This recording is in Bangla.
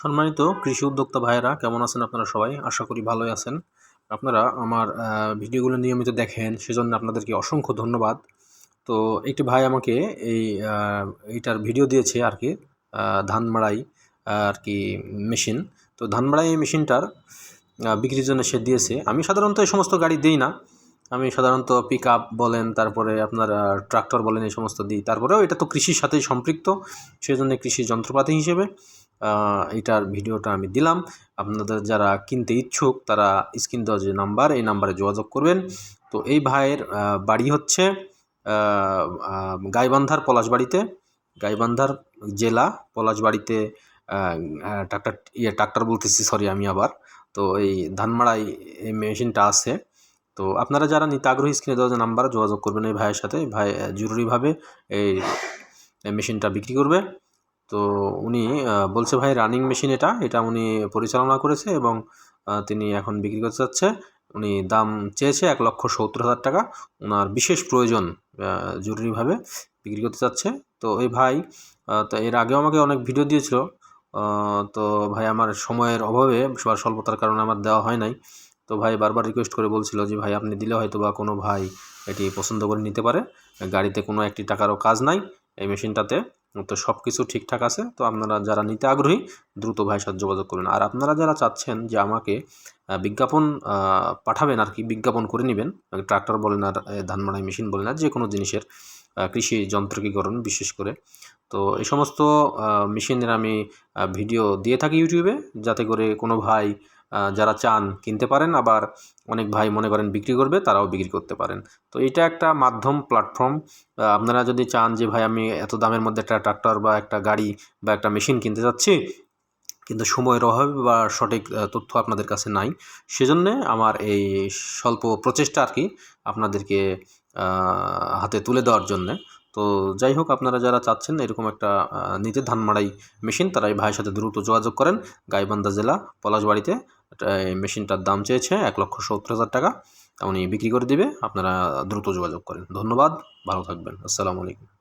সম্মানিত কৃষি উদ্যোক্তা ভাইয়েরা, কেমন আছেন আপনারা সবাই? আশা করি ভালোই আছেন। আপনারা আমার ভিডিওগুলো নিয়মিত দেখেন, সেজন্য আপনাদেরকে অসংখ্য ধন্যবাদ। তো একটি ভাই আমাকে এই এইটার ভিডিও দিয়েছে আর কি ধান মাড়াই আর কি মেশিন। তো ধান মাড়াই এই মেশিনটার বিক্রির জন্য সে দিয়েছে। আমি সাধারণত এই সমস্ত গাড়ি দিই না। আমি সাধারণত পিক আপ বলেন, তারপরে আপনার ট্রাক্টর বলেন, এই সমস্ত দিই। তারপরেও এটা তো কৃষির সাথেই সম্পৃক্ত সেই সেজন্য কৃষি যন্ত্রপাতি হিসেবে। এটার ভিডিওটা আমি দিলাম। আপনাদের যারা কিনতে ইচ্ছুক, তারা স্ক্রিন দেওয়া যে নাম্বার, এই নাম্বারে যোগাযোগ করবেন। তো এই ভাইয়ের বাড়ি হচ্ছে গাইবান্ধার পলাশবাড়িতে। গাইবান্ধার জেলা পলাশবাড়িতে ট্রাক্টর ইয়ে ট্রাক্টর বলতেছি সরি আমি আবার। তো এই ধানমাড়াই এই মেশিনটা আছে। তো আপনারা যারা নিতে আগ্রহী, স্ক্রিনে দেওয়া যে নাম্বারে যোগাযোগ করবেন এই ভাইয়ের সাথে। ভাই জরুরিভাবে এই মেশিনটা বিক্রি করবে। তো উনি বলছে, ভাই রানিং মেশিন এটা এটা উনি পরিচালনা করেছে এবং তিনি এখন বিক্রি করতে যাচ্ছে উনি দাম চেয়েছে এক লক্ষ সত্তর হাজার টাকা। ওনার বিশেষ প্রয়োজন জরুরিভাবে বিক্রি করতে চাচ্ছে। তো এই ভাই তো এর আগেও আমাকে অনেক ভিডিও দিয়েছিল। তো ভাই, আমার সময়ের অভাবে বা স্বল্পতার কারণে আমার দেওয়া হয় নাই। তো ভাই, বারবার রিকোয়েস্ট করে বলছিল যে, ভাই, আপনি দিলে হয়তো বা কোনো ভাই এটি পছন্দ করে নিতে পারে। গাড়িতে কোনো একটি টাকারও কাজ নাই এই মেশিনটাতে তো সব কিছু ঠিকঠাক আছে। তো আপনারা যারা নিতে আগ্রহী, দ্রুত ভাইয়ের সাথে যোগাযোগ করুন। আর আপনারা যারা চাচ্ছেন যে আমাকে বিজ্ঞাপন পাঠাবেন আর কি, বিজ্ঞাপন করে নেবেন ট্রাক্টর বলেন আর ধান মাড়াই মেশিন বলেন আর যে কোনো জিনিসের কৃষি যন্ত্রকীকরণ বিশেষ করে। তো এই সমস্ত মেশিনের আমি ভিডিও দিয়ে থাকি ইউটিউবে, যাতে করে কোনো ভাই যারা চান কিনতে পারেন, আবার অনেক ভাই মনে করেন বিক্রি করবে, তারাও বিক্রি করতে পারেন। তো এটা একটা মাধ্যম প্ল্যাটফর্ম আপনারা যদি চান যে, ভাই, আমি এত দামের মধ্যে একটা ট্রাক্টর বা একটা গাড়ি বা একটা মেশিন কিনতে যাচ্ছি, কিন্তু সময়ের অভাবে বা সঠিক তথ্য আপনাদের কাছে নাই, সেজন্যে আমার এই স্বল্প প্রচেষ্টা আর কি আপনাদেরকে হাতে তুলে দেওয়ার জন্যে। তো যাই হোক, আপনারা যারা চাচ্ছেন এরকম একটা নিতে ধান মাড়াই মেশিন তারা এই ভাইয়ের সাথে দ্রুত যোগাযোগ করেন। গাইবান্ধা জেলা পলাশবাড়িতে মেশিনটার দাম চেয়েছে এক লক্ষ সত্তর হাজার টাকা। উনি বিক্রি করে দিবে, আপনারা দ্রুত যোগাযোগ করেন। ধন্যবাদ, ভালো থাকবেন। আসসালামু আলাইকুম।